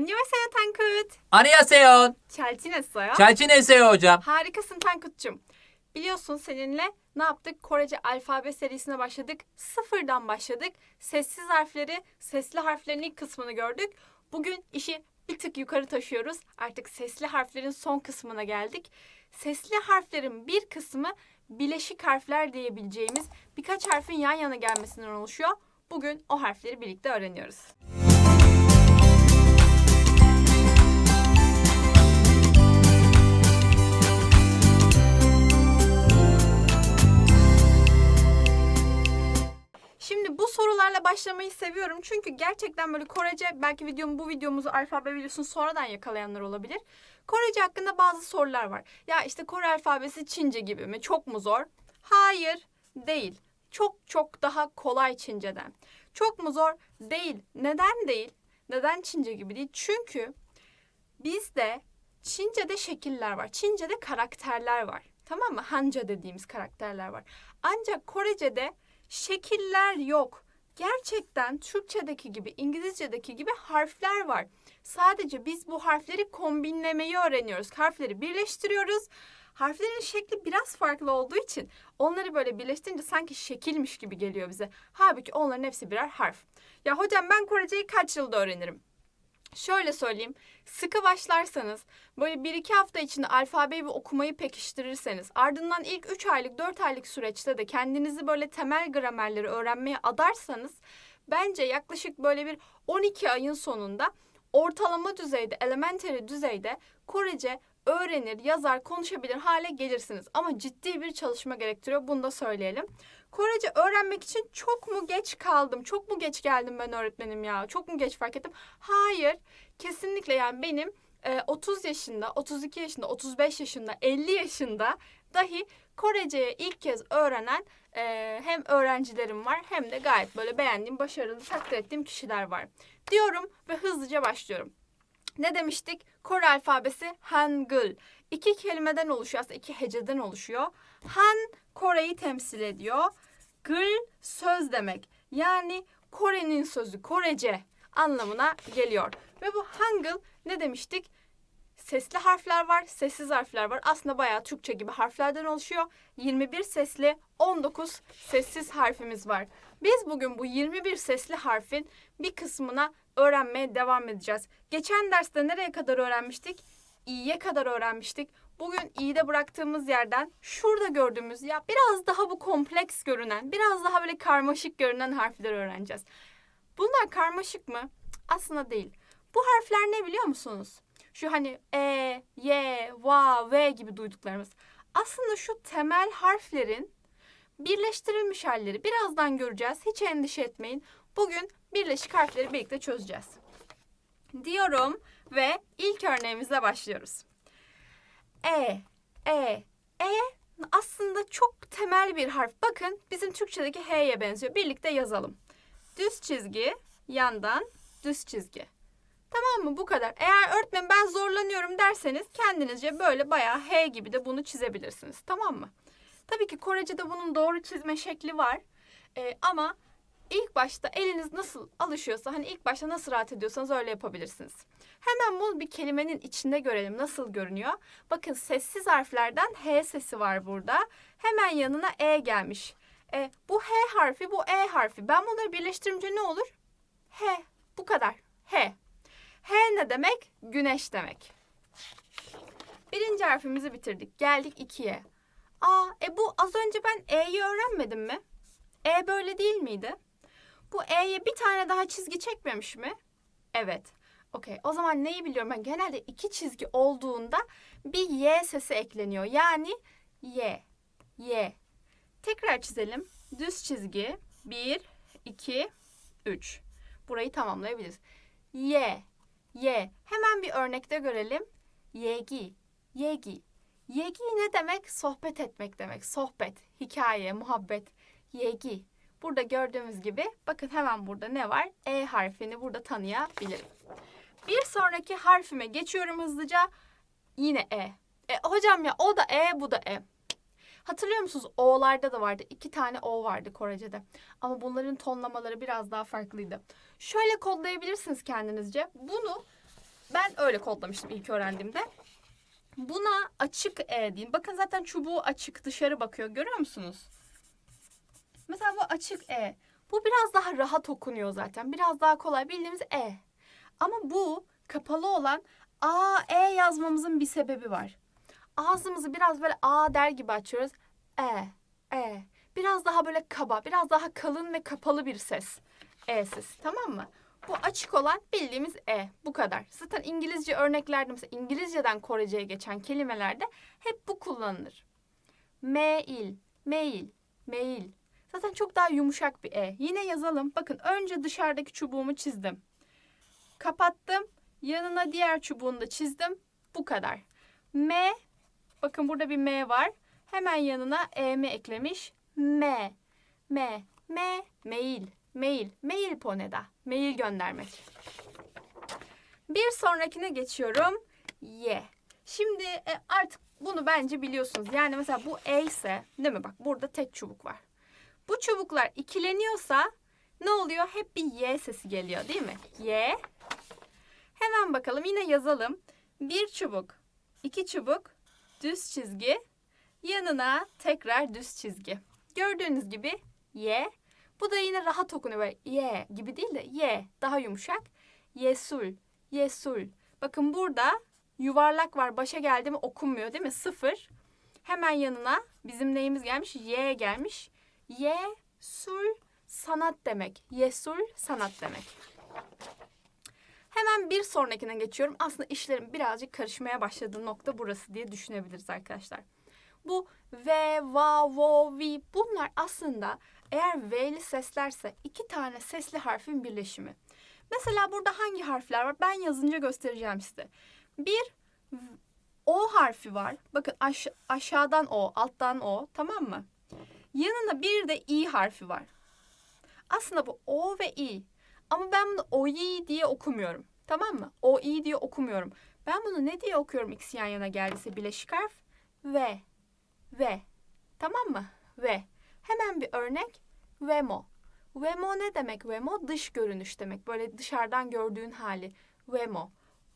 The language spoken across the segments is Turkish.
Annyeonghaseyo Tankut. 안녕하세요. 잘 지냈어요? 잘 지내세요, hocam. Harikasın Tankut'cum. Biliyorsun seninle ne yaptık? Korece alfabe serisine başladık. Sıfırdan başladık. Sessiz harfleri, sesli harflerin ilk kısmını gördük. Bugün işi bir tık yukarı taşıyoruz. Artık sesli harflerin son kısmına geldik. Sesli harflerin bir kısmı bileşik harfler diyebileceğimiz birkaç harfin yan yana gelmesinden oluşuyor. Bugün o harfleri birlikte öğreniyoruz. Şimdi bu sorularla başlamayı seviyorum. Çünkü gerçekten böyle Korece, belki videomu bu videomuzu alfabe videosunu sonradan yakalayanlar olabilir. Korece hakkında bazı sorular var. Ya işte Kore alfabesi Çince gibi mi? Çok mu zor? Hayır, değil. Çok çok daha kolay Çince'den. Çok mu zor? Değil. Neden değil? Neden Çince gibi değil? Çünkü bizde Çince'de şekiller var. Çince'de karakterler var. Tamam mı? Hanca dediğimiz karakterler var. Ancak Korece'de şekiller yok. Gerçekten Türkçedeki gibi, İngilizce'deki gibi harfler var. Sadece biz bu harfleri kombinlemeyi öğreniyoruz. Harfleri birleştiriyoruz. Harflerin şekli biraz farklı olduğu için onları böyle birleştirince sanki şekilmiş gibi geliyor bize. Halbuki onların hepsi birer harf. Ya hocam ben Korece'yi kaç yılda öğrenirim? Şöyle söyleyeyim. Sıkı başlarsanız, böyle bir iki hafta içinde alfabeyi ve okumayı pekiştirirseniz, ardından ilk 3 aylık, 4 aylık süreçte de kendinizi böyle temel gramerleri öğrenmeye adarsanız, bence yaklaşık böyle bir 12 ayın sonunda ortalama düzeyde, elementary düzeyde Korece öğrenir, yazar, konuşabilir hale gelirsiniz. Ama ciddi bir çalışma gerektiriyor. Bunu da söyleyelim. Korece öğrenmek için çok mu geç kaldım? Çok mu geç geldim ben öğretmenim ya? Çok mu geç fark ettim? Hayır. Kesinlikle yani benim e, 30 yaşında, 32 yaşında, 35 yaşında, 50 yaşında dahi Korece'ye ilk kez öğrenen e, hem öğrencilerim var hem de gayet böyle beğendiğim, başarılı, takdir ettiğim kişiler var. Diyorum ve hızlıca başlıyorum. Ne demiştik? Kore alfabesi Hangul. İki kelimeden oluşuyor aslında iki heceden oluşuyor. Han Kore'yi temsil ediyor. Gul söz demek. Yani Kore'nin sözü, Korece anlamına geliyor. Ve bu Hangul ne demiştik? Sesli harfler var, sessiz harfler var. Aslında bayağı Türkçe gibi harflerden oluşuyor. 21 sesli, 19 sessiz harfimiz var. Biz bugün bu 21 sesli harfin bir kısmına öğrenmeye devam edeceğiz. Geçen derste nereye kadar öğrenmiştik? İ'ye kadar öğrenmiştik. Bugün i'de bıraktığımız yerden şurada gördüğümüz ya biraz daha bu kompleks görünen, biraz daha böyle karmaşık görünen harfleri öğreneceğiz. Bunlar karmaşık mı? Aslında değil. Bu harfler ne biliyor musunuz? Şu hani e, y, va, v gibi duyduklarımız. Aslında şu temel harflerin birleştirilmiş halleri. Birazdan göreceğiz. Hiç endişe etmeyin. Bugün birleşik harfleri birlikte çözeceğiz. Diyorum ve ilk örneğimizle başlıyoruz. E, E, E aslında çok temel bir harf. Bakın bizim Türkçedeki H'ye benziyor. Birlikte yazalım. Düz çizgi, yandan düz çizgi. Tamam mı? Bu kadar. Eğer öğretmen ben zorlanıyorum derseniz kendinizce böyle bayağı H gibi de bunu çizebilirsiniz. Tamam mı? Tabii ki Korece'de bunun doğru çizme şekli var. Ee, ama ilk başta eliniz nasıl alışıyorsa hani ilk başta nasıl rahat ediyorsanız öyle yapabilirsiniz. Hemen bunu bir kelimenin içinde görelim nasıl görünüyor. Bakın sessiz harflerden H sesi var burada. Hemen yanına E gelmiş. E, bu H harfi bu E harfi. Ben bunları birleştirince ne olur? H. Bu kadar. H. H ne demek? Güneş demek. Birinci harfimizi bitirdik. Geldik ikiye. Aa, e bu az önce ben E'yi öğrenmedim mi? E böyle değil miydi? Bu E'ye bir tane daha çizgi çekmemiş mi? Evet. Okey. O zaman neyi biliyorum ben? Genelde iki çizgi olduğunda bir Y sesi ekleniyor. Yani Y. Y. Tekrar çizelim. Düz çizgi. Bir, iki, üç. Burayı tamamlayabiliriz. Y. Y. Hemen bir örnekte görelim. Yegi. Yegi. Yegi ne demek? Sohbet etmek demek. Sohbet, hikaye, muhabbet. Yegi. Burada gördüğümüz gibi bakın hemen burada ne var? E harfini burada tanıyabilirim. Bir sonraki harfime geçiyorum hızlıca. Yine E. E hocam ya o da E bu da E. Hatırlıyor musunuz? O'larda da vardı. İki tane O vardı Korece'de. Ama bunların tonlamaları biraz daha farklıydı. Şöyle kodlayabilirsiniz kendinizce. Bunu öyle kodlamıştım ilk öğrendiğimde. Buna açık E deyin. Bakın zaten çubuğu açık dışarı bakıyor. Görüyor musunuz? Mesela bu açık E. Bu biraz daha rahat okunuyor zaten. Biraz daha kolay bildiğimiz E. Ama bu kapalı olan A, E yazmamızın bir sebebi var. Ağzımızı biraz böyle A der gibi açıyoruz. E, E. Biraz daha böyle kaba, biraz daha kalın ve kapalı bir ses. E sesi tamam mı? Bu açık olan bildiğimiz E. Bu kadar. Zaten İngilizce örneklerde mesela İngilizceden Korece'ye geçen kelimelerde hep bu kullanılır. Mail, mail, mail. Zaten çok daha yumuşak bir E. Yine yazalım. Bakın önce dışarıdaki çubuğumu çizdim. Kapattım. Yanına diğer çubuğunu da çizdim. Bu kadar. M. Bakın burada bir M var. Hemen yanına EM eklemiş. M. M. M. Mail. Mail. Mail poneda. Mail göndermek. Bir sonrakine geçiyorum. Y. Şimdi e, artık bunu bence biliyorsunuz. Yani mesela bu E ise değil mi? Bak burada tek çubuk var. Bu çubuklar ikileniyorsa ne oluyor? Hep bir Y sesi geliyor değil mi? Y. Hemen bakalım yine yazalım. Bir çubuk, iki çubuk, düz çizgi, yanına tekrar düz çizgi. Gördüğünüz gibi Y. Bu da yine rahat okunuyor böyle Y gibi değil de Y daha yumuşak. Yesul, yesul. Bakın burada yuvarlak var başa geldi mi okunmuyor değil mi? Sıfır. Hemen yanına bizim neyimiz gelmiş? Y gelmiş. Ye, sul, sanat demek. Yesul, sanat demek. Hemen bir sonrakine geçiyorum. Aslında işlerim birazcık karışmaya başladığı nokta burası diye düşünebiliriz arkadaşlar. Bu ve, va, vo, vi bunlar aslında eğer V'li seslerse iki tane sesli harfin birleşimi. Mesela burada hangi harfler var? Ben yazınca göstereceğim size. Bir O harfi var. Bakın aş- aşağıdan O, alttan O tamam mı? Yanına bir de i harfi var. Aslında bu o ve i. Ama ben bunu o i diye okumuyorum. Tamam mı? O i diye okumuyorum. Ben bunu ne diye okuyorum ikisi yan yana geldiyse bileşik harf? Ve. Ve. Tamam mı? Ve. Hemen bir örnek. Vemo. Vemo ne demek Vemo? Dış görünüş demek. Böyle dışarıdan gördüğün hali. Vemo.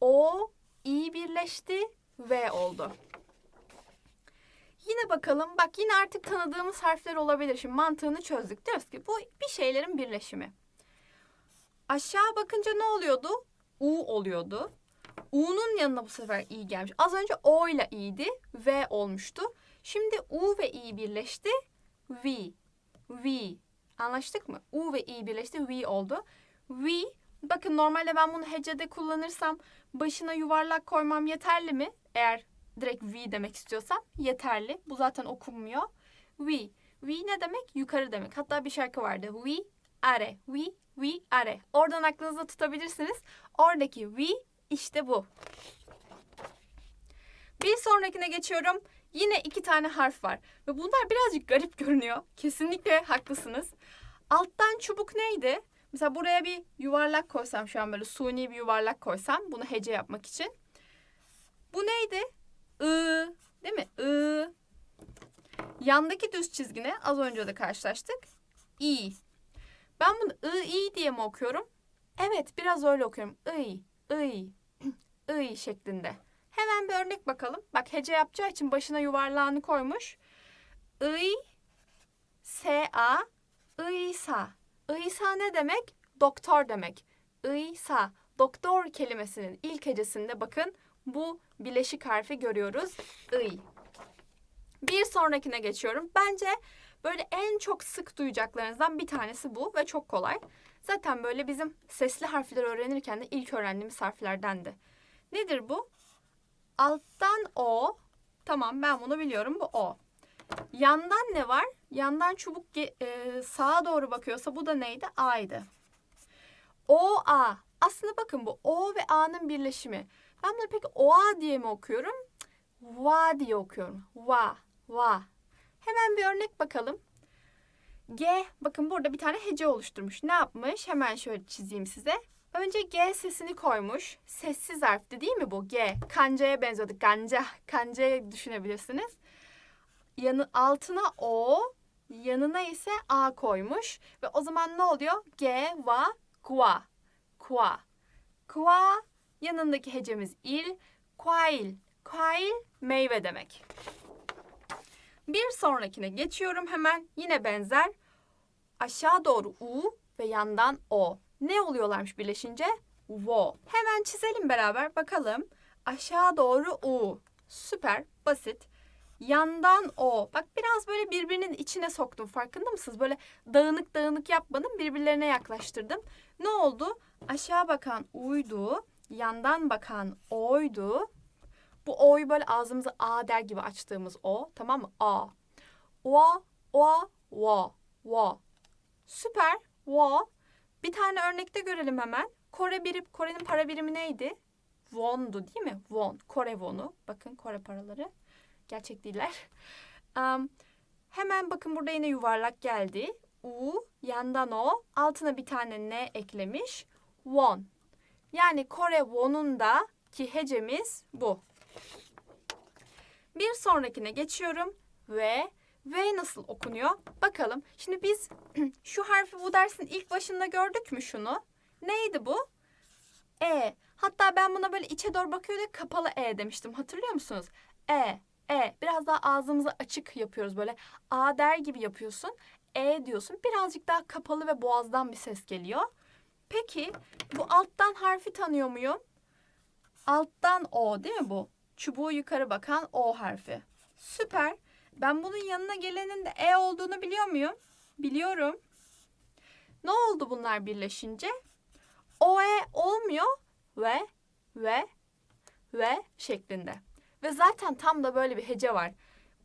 O, i birleşti. V oldu. Yine bakalım. Bak yine artık tanıdığımız harfler olabilir. Şimdi mantığını çözdük. Diyoruz ki bu bir şeylerin birleşimi. Aşağı bakınca ne oluyordu? U oluyordu. U'nun yanına bu sefer i gelmiş. Az önce O ile i'di. V olmuştu. Şimdi U ve i birleşti. V. V. Anlaştık mı? U ve i birleşti. V oldu. V. Bakın normalde ben bunu hecede kullanırsam başına yuvarlak koymam yeterli mi? Eğer direkt V demek istiyorsam yeterli. Bu zaten okunmuyor. V. V ne demek? Yukarı demek. Hatta bir şarkı vardı. V are. V V are. Oradan aklınızda tutabilirsiniz. Oradaki V işte bu. Bir sonrakine geçiyorum. Yine iki tane harf var. Ve bunlar birazcık garip görünüyor. Kesinlikle haklısınız. Alttan çubuk neydi? Mesela buraya bir yuvarlak koysam şu an böyle suni bir yuvarlak koysam bunu hece yapmak için. Bu neydi? I, değil mi? I. Yandaki düz çizgine az önce de karşılaştık. İ. Ben bunu I, I diye mi okuyorum? Evet, biraz öyle okuyorum. I, I, I şeklinde. Hemen bir örnek bakalım. Bak hece yapacağı için başına yuvarlağını koymuş. I, S, A, İsa. İsa ne demek? Doktor demek. İsa. Doktor kelimesinin ilk hecesinde bakın bu bileşik harfi görüyoruz. I. Bir sonrakine geçiyorum. Bence böyle en çok sık duyacaklarınızdan bir tanesi bu ve çok kolay. Zaten böyle bizim sesli harfleri öğrenirken de ilk öğrendiğimiz harflerdendi. Nedir bu? Alttan O. Tamam ben bunu biliyorum bu O. Yandan ne var? Yandan çubuk e, sağa doğru bakıyorsa bu da neydi? A'ydı. O A. Aslında bakın bu O ve A'nın birleşimi. Ben bunu peki Oa diye mi okuyorum? Va diye okuyorum. Va, va. Hemen bir örnek bakalım. G, bakın burada bir tane hece oluşturmuş. Ne yapmış? Hemen şöyle çizeyim size. Önce G sesini koymuş. Sessiz harfti değil mi bu? G. Kancaya benziyordu. Kanca. Kancaya düşünebilirsiniz. Yanı altına O, yanına ise A koymuş. Ve o zaman ne oluyor? G, va, gua. Kua. Kua, Yanındaki hecemiz il. Kwail. Kwail meyve demek. Bir sonrakine geçiyorum hemen. Yine benzer. Aşağı doğru u ve yandan o. Ne oluyorlarmış birleşince? Wo. Hemen çizelim beraber bakalım. Aşağı doğru u. Süper, basit. Yandan o. Bak biraz böyle birbirinin içine soktum. Farkında mısınız? Böyle dağınık dağınık yapmadım. Birbirlerine yaklaştırdım. Ne oldu? Aşağı bakan uydu. Yandan bakan oydu. Bu o'yu böyle ağzımızı a der gibi açtığımız o. Tamam mı? A. O, o, wo, wo. Süper. Wo. Bir tane örnekte görelim hemen. Kore birim, Kore'nin para birimi neydi? Won'du değil mi? Won. Kore won'u. Bakın Kore paraları. Gerçek değiller. Am, hemen bakın burada yine yuvarlak geldi. U, yandan o. Altına bir tane ne eklemiş? Won. Yani Kore won'un da ki hecemiz bu. Bir sonrakine geçiyorum ve V nasıl okunuyor? Bakalım. Şimdi biz şu harfi bu dersin ilk başında gördük mü şunu? Neydi bu? E. Hatta ben buna böyle içe doğru bakıyor diye kapalı E demiştim. Hatırlıyor musunuz? E. E. Biraz daha ağzımızı açık yapıyoruz böyle. A der gibi yapıyorsun. E diyorsun. Birazcık daha kapalı ve boğazdan bir ses geliyor. Peki bu alttan harfi tanıyor muyum? Alttan O değil mi bu? Çubuğu yukarı bakan O harfi. Süper. Ben bunun yanına gelenin de E olduğunu biliyor muyum? Biliyorum. Ne oldu bunlar birleşince? O E olmuyor ve ve ve şeklinde. Ve zaten tam da böyle bir hece var.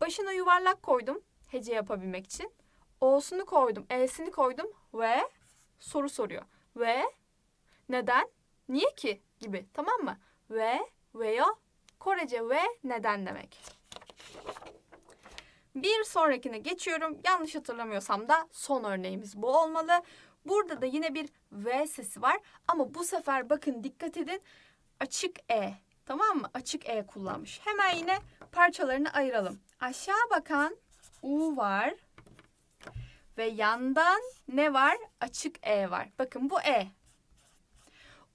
Başına yuvarlak koydum hece yapabilmek için. O'sunu koydum, E'sini koydum ve soru soruyor. Ve neden? Niye ki? gibi tamam mı? Ve veya Korece ve neden demek. Bir sonrakine geçiyorum. Yanlış hatırlamıyorsam da son örneğimiz bu olmalı. Burada da yine bir V sesi var ama bu sefer bakın dikkat edin açık E. Tamam mı? Açık E kullanmış. Hemen yine parçalarını ayıralım. Aşağı bakan U var. Ve yandan ne var? Açık E var. Bakın bu E.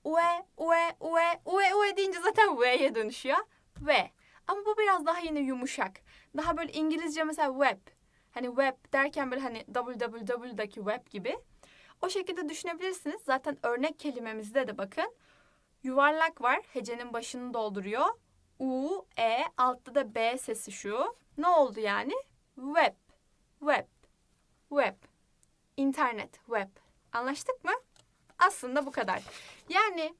Ue, ue, ue, ue, ue deyince zaten V'ye dönüşüyor. Ve. Ama bu biraz daha yine yumuşak. Daha böyle İngilizce mesela web. Hani web derken böyle hani www'daki web gibi. O şekilde düşünebilirsiniz. Zaten örnek kelimemizde de bakın. Yuvarlak var. Hecenin başını dolduruyor. U, E, altta da B sesi şu. Ne oldu yani? Web. Web. Web. İnternet. Web. Anlaştık mı? Aslında bu kadar. Yani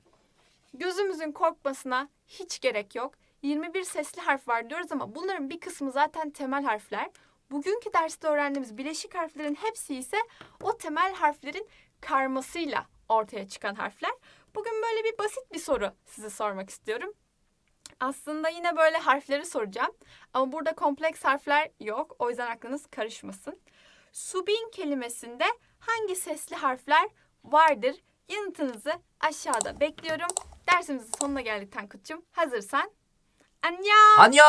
gözümüzün korkmasına hiç gerek yok. 21 sesli harf var diyoruz ama bunların bir kısmı zaten temel harfler. Bugünkü derste öğrendiğimiz bileşik harflerin hepsi ise o temel harflerin karmasıyla ortaya çıkan harfler. Bugün böyle bir basit bir soru size sormak istiyorum. Aslında yine böyle harfleri soracağım. Ama burada kompleks harfler yok. O yüzden aklınız karışmasın. Subin kelimesinde hangi sesli harfler vardır? Yanıtınızı aşağıda bekliyorum. Dersimizin sonuna geldik Tankut'cum. Hazırsan. 안녕. 안녕.